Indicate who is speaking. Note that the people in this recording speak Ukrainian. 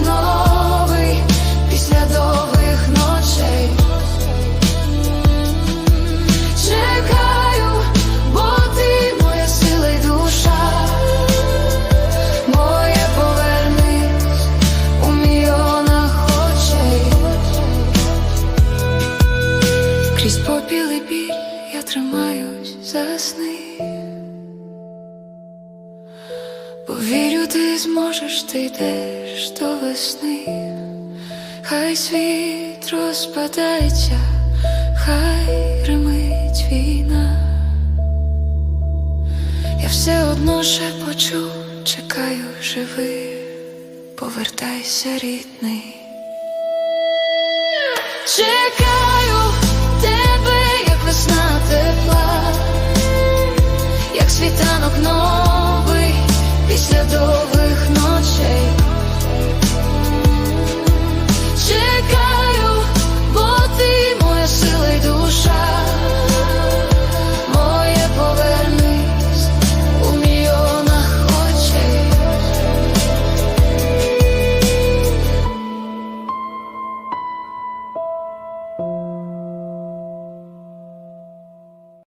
Speaker 1: новий після довгих ночей. Чекаю, бо ти моя сила й душа, моє повернись у мільйонах. Крізь попіл і біль я тримаюсь за сни Повірю, ти зможеш, ти йдеш до весни, хай світ розпадається, хай гримить війна. Я все одно ще почу, чекаю, живи, повертайся, рідний. Чекаю тебе, як весна тепла, як світанок ночі після довгих.